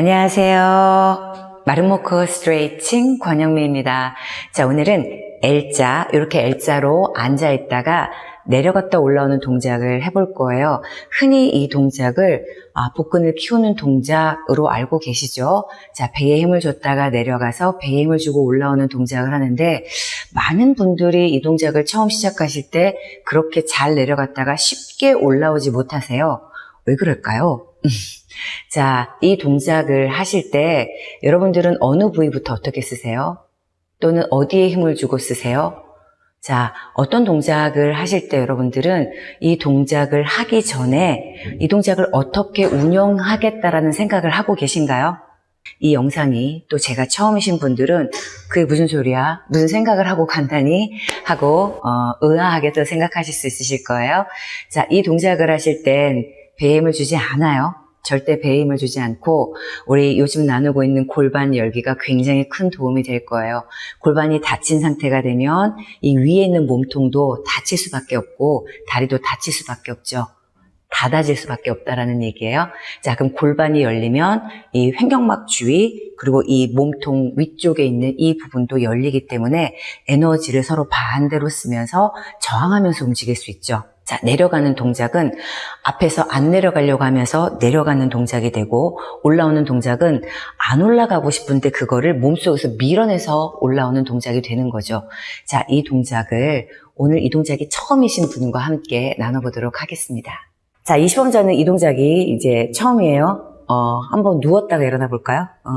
안녕하세요. 마름모커 스트레이칭 권영미입니다. 자, 오늘은 L자, 이렇게 L자로 앉아 있다가 내려갔다 올라오는 동작을 해볼 거예요. 흔히 이 동작을 아, 복근을 키우는 동작으로 알고 계시죠? 자, 배에 힘을 줬다가 내려가서 배에 힘을 주고 올라오는 동작을 하는데 많은 분들이 이 동작을 처음 시작하실 때 그렇게 잘 내려갔다가 쉽게 올라오지 못하세요. 왜 그럴까요? 자, 이 동작을 하실 때 여러분들은 어느 부위부터 어떻게 쓰세요? 또는 어디에 힘을 주고 쓰세요? 자, 어떤 동작을 하실 때 여러분들은 이 동작을 하기 전에 이 동작을 어떻게 운영하겠다라는 생각을 하고 계신가요? 이 영상이 또 제가 처음이신 분들은 그게 무슨 소리야? 무슨 생각을 하고 간단히 하고 어, 의아하게 또 생각하실 수 있으실 거예요. 자, 이 동작을 하실 땐 배에 힘을 주지 않아요. 절대 배에 힘을 주지 않고 우리 요즘 나누고 있는 골반 열기가 굉장히 큰 도움이 될 거예요. 골반이 다친 상태가 되면 이 위에 있는 몸통도 다칠 수밖에 없고 다리도 다칠 수밖에 없죠. 닫아질 수밖에 없다라는 얘기예요. 자, 그럼 골반이 열리면 이 횡격막 주위 그리고 이 몸통 위쪽에 있는 이 부분도 열리기 때문에 에너지를 서로 반대로 쓰면서 저항하면서 움직일 수 있죠. 자, 내려가는 동작은 앞에서 안 내려가려고 하면서 내려가는 동작이 되고 올라오는 동작은 안 올라가고 싶은데 그거를 몸속에서 밀어내서 올라오는 동작이 되는 거죠. 자, 이 동작을 오늘 이 동작이 처음이신 분과 함께 나눠보도록 하겠습니다. 자, 이 시범자는 이 동작이 이제 처음이에요. 어, 한번 누웠다가 일어나 볼까요? 어.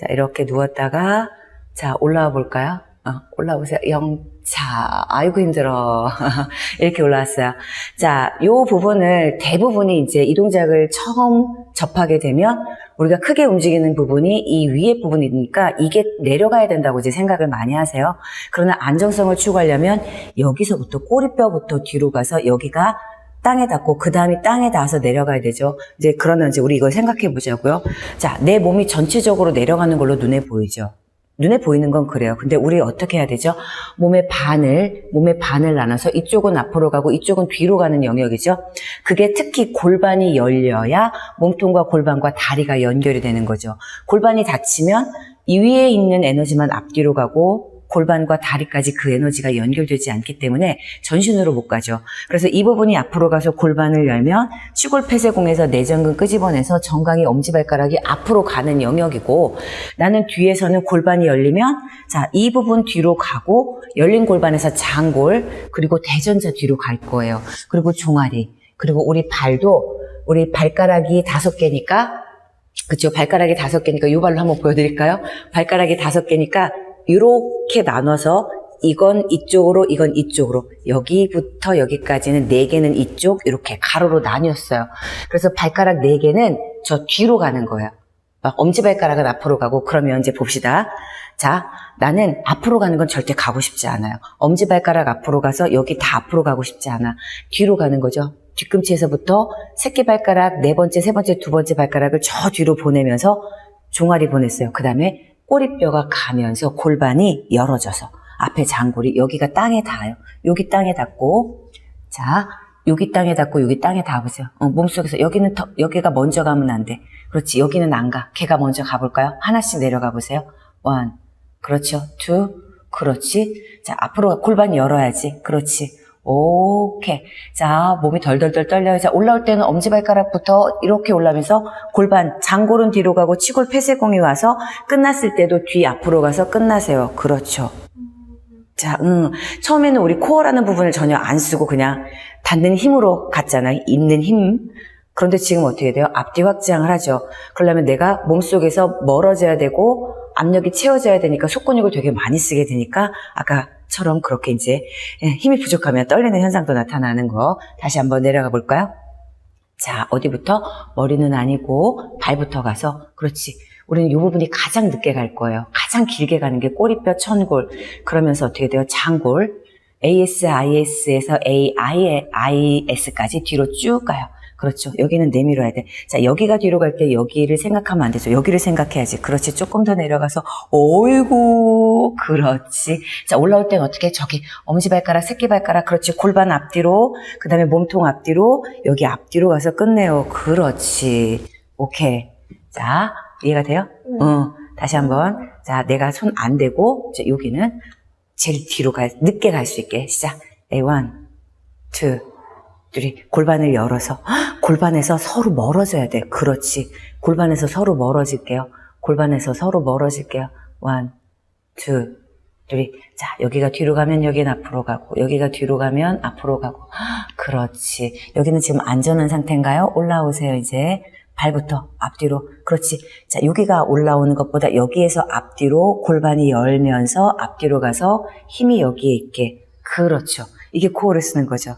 자, 이렇게 누웠다가 자, 올라와 볼까요? 어, 올라와 보세요. 영 차. 아이고 힘들어. 이렇게 올라왔어요. 자, 요 부분을 대부분이 이제 이 동작을 처음 접하게 되면 우리가 크게 움직이는 부분이 이 위에 부분이니까 이게 내려가야 된다고 이제 생각을 많이 하세요. 그러나 안정성을 추구하려면 여기서부터 꼬리뼈부터 뒤로 가서 여기가 땅에 닿고 그 다음에 땅에 닿아서 내려가야 되죠. 이제 그러면 이제 우리 이걸 생각해 보자고요. 자, 내 몸이 전체적으로 내려가는 걸로 눈에 보이죠. 눈에 보이는 건 그래요. 근데 우리 어떻게 해야 되죠? 몸의 반을, 몸의 반을 나눠서 이쪽은 앞으로 가고 이쪽은 뒤로 가는 영역이죠. 그게 특히 골반이 열려야 몸통과 골반과 다리가 연결이 되는 거죠. 골반이 닫히면 이 위에 있는 에너지만 앞뒤로 가고 골반과 다리까지 그 에너지가 연결되지 않기 때문에 전신으로 못 가죠. 그래서 이 부분이 앞으로 가서 골반을 열면 시골폐쇄공에서 내전근 끄집어내서 정강이 엄지발가락이 앞으로 가는 영역이고 나는 뒤에서는 골반이 열리면 자, 이 부분 뒤로 가고 열린 골반에서 장골 그리고 대전자 뒤로 갈 거예요. 그리고 종아리 그리고 우리 발도 우리 발가락이 다섯 개니까 그쵸 발가락이 다섯 개니까 이 발로 한번 보여드릴까요? 발가락이 다섯 개니까 이렇게 나눠서 이건 이쪽으로, 이건 이쪽으로. 여기부터 여기까지는 네 개는 이쪽, 이렇게 가로로 나뉘었어요. 그래서 발가락 네 개는 저 뒤로 가는 거예요. 막 엄지발가락은 앞으로 가고, 그러면 이제 봅시다. 자, 나는 앞으로 가는 건 절대 가고 싶지 않아요. 엄지발가락 앞으로 가서 여기 다 앞으로 가고 싶지 않아. 뒤로 가는 거죠. 뒤꿈치에서부터 새끼발가락 네 번째, 세 번째, 두 번째 발가락을 저 뒤로 보내면서 종아리 보냈어요. 그 다음에 꼬리뼈가 가면서 골반이 열어져서 앞에 장골이 여기가 땅에 닿아요. 여기 땅에 닿고 자 여기 땅에 닿고 여기 땅에 닿으세요. 어, 몸속에서 여기는 더, 여기가 먼저 가면 안 돼. 그렇지 여기는 안 가. 걔가 먼저 가볼까요? 하나씩 내려가 보세요. 원 그렇죠. 투 그렇지. 자 앞으로 골반 열어야지. 그렇지. 오케이. 자, 몸이 덜덜덜 떨려요. 자, 올라올 때는 엄지발가락부터 이렇게 올라오면서 골반, 장골은 뒤로 가고 치골 폐쇄공이 와서 끝났을 때도 뒤 앞으로 가서 끝나세요. 그렇죠. 자, 음, 처음에는 우리 코어라는 부분을 전혀 안 쓰고 그냥 닿는 힘으로 갔잖아요. 있는 힘. 그런데 지금 어떻게 돼요? 앞뒤 확장을 하죠. 그러려면 내가 몸속에서 멀어져야 되고 압력이 채워져야 되니까 속근육을 되게 많이 쓰게 되니까 아까 처럼 그렇게 이제 예, 힘이 부족하면 떨리는 현상도 나타나는 거 다시 한번 내려가 볼까요? 자, 어디부터? 머리는 아니고 발부터 가서 그렇지. 우리는 이 부분이 가장 늦게 갈 거예요. 가장 길게 가는 게 꼬리뼈 천골. 그러면서 어떻게 돼요? 장골. ASIS에서 AIS까지 뒤로 쭉 가요. 그렇죠. 여기는 내밀어야 돼. 자, 여기가 뒤로 갈 때 여기를 생각하면 안 되죠. 여기를 생각해야지. 그렇지. 조금 더 내려가서, 어이구, 그렇지. 자, 올라올 땐 어떻게? 저기, 엄지발가락, 새끼발가락, 그렇지. 골반 앞뒤로, 그 다음에 몸통 앞뒤로, 여기 앞뒤로 가서 끝내요. 그렇지. 오케이. 자, 이해가 돼요? 네. 응. 어, 다시 한 번. 자, 내가 손 안 대고, 자, 여기는 제일 뒤로 가, 늦게 갈 수 있게. 시작. A, 1, 2, 둘이 골반을 열어서 골반에서 서로 멀어져야 돼. 그렇지. 골반에서 서로 멀어질게요. 골반에서 서로 멀어질게요. 원, 투, 둘이 자 여기가 뒤로 가면 여기는 앞으로 가고 여기가 뒤로 가면 앞으로 가고 그렇지 여기는 지금 안전한 상태인가요? 올라오세요 이제 발부터 앞뒤로 그렇지 자 여기가 올라오는 것보다 여기에서 앞뒤로 골반이 열면서 앞뒤로 가서 힘이 여기에 있게 그렇죠 이게 코어를 쓰는 거죠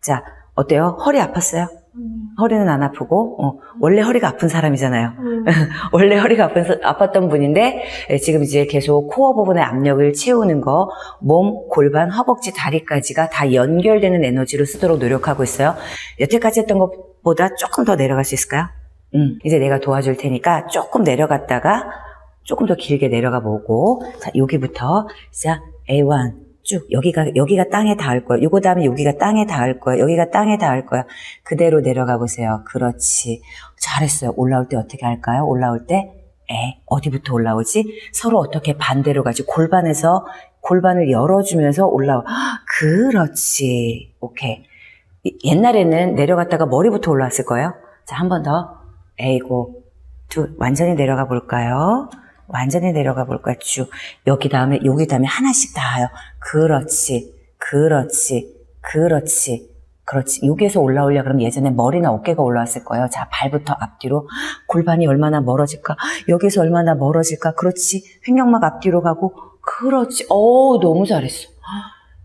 자 어때요? 허리 아팠어요? 음. 허리는 안 아프고, 어, 원래 허리가 아픈 사람이잖아요. 음. 원래 허리가 아픈, 사- 아팠던 분인데, 예, 지금 이제 계속 코어 부분의 압력을 채우는 거, 몸, 골반, 허벅지, 다리까지가 다 연결되는 에너지로 쓰도록 노력하고 있어요. 여태까지 했던 것보다 조금 더 내려갈 수 있을까요? 음, 이제 내가 도와줄 테니까 조금 내려갔다가 조금 더 길게 내려가 보고, 자, 여기부터, 자, A1. 쭉, 여기가, 여기가 땅에 닿을 거예요. 요거 다음에 여기가 땅에 닿을 거예요. 여기가 땅에 닿을 거예요. 그대로 내려가 보세요. 그렇지. 잘했어요. 올라올 때 어떻게 할까요? 올라올 때, 에, 어디부터 올라오지? 서로 어떻게 반대로 가지? 골반에서, 골반을 열어주면서 올라오. 그렇지. 오케이. 이- 옛날에는 내려갔다가 머리부터 올라왔을 거예요. 자, 한 번 더. 에이고, 두, 완전히 내려가 볼까요? 완전히 내려가 볼까요? 쭉. 여기 다음에, 여기 다음에 하나씩 닿아요. 그렇지. 그렇지. 그렇지. 그렇지. 여기에서 올라오려 그러면 예전에 머리나 어깨가 올라왔을 거예요. 자, 발부터 앞뒤로. 골반이 얼마나 멀어질까? 여기서 얼마나 멀어질까? 그렇지. 횡격막 앞뒤로 가고. 그렇지. 오, 너무 잘했어.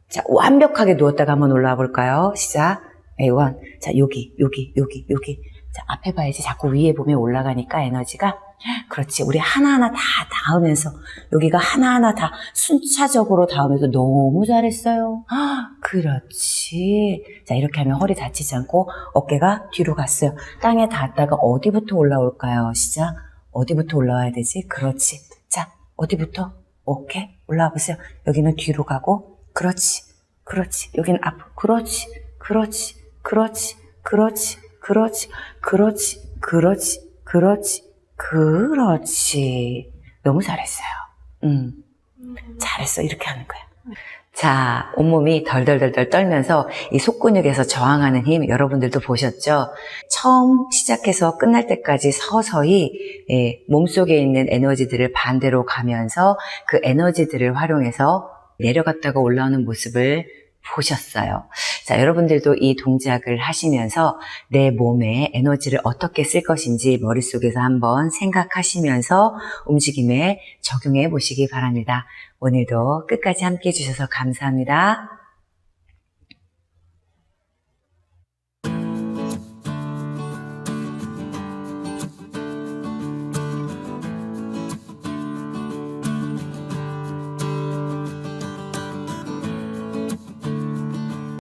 자, 완벽하게 누웠다가 한번 올라와 볼까요? 시작. A1. 자, 여기, 여기, 여기, 여기. 자, 앞에 봐야지. 자꾸 위에 보면 올라가니까 에너지가. 그렇지. 우리 하나하나 다 닿으면서, 여기가 하나하나 다 순차적으로 닿으면서 너무 잘했어요. 아, 그렇지. 자, 이렇게 하면 허리 다치지 않고 어깨가 뒤로 갔어요. 땅에 닿았다가 어디부터 올라올까요? 시작. 어디부터 올라와야 되지? 그렇지. 자, 어디부터? 오케이. 올라와 보세요. 여기는 뒤로 가고, 그렇지. 그렇지. 여기는 앞으로. 그렇지. 그렇지. 그렇지. 그렇지. 그렇지. 그렇지. 그렇지. 그렇지. 그렇지. 너무 잘했어요. 음. 잘했어. 이렇게 하는 거야. 자, 온몸이 덜덜덜덜 떨면서 이 속근육에서 저항하는 힘 여러분들도 보셨죠? 처음 시작해서 끝날 때까지 서서히 예, 몸속에 있는 에너지들을 반대로 가면서 그 에너지들을 활용해서 내려갔다가 올라오는 모습을 보셨어요. 자, 여러분들도 이 동작을 하시면서 내 몸에 에너지를 어떻게 쓸 것인지 머릿속에서 한번 생각하시면서 움직임에 적용해 보시기 바랍니다. 오늘도 끝까지 함께 해주셔서 감사합니다.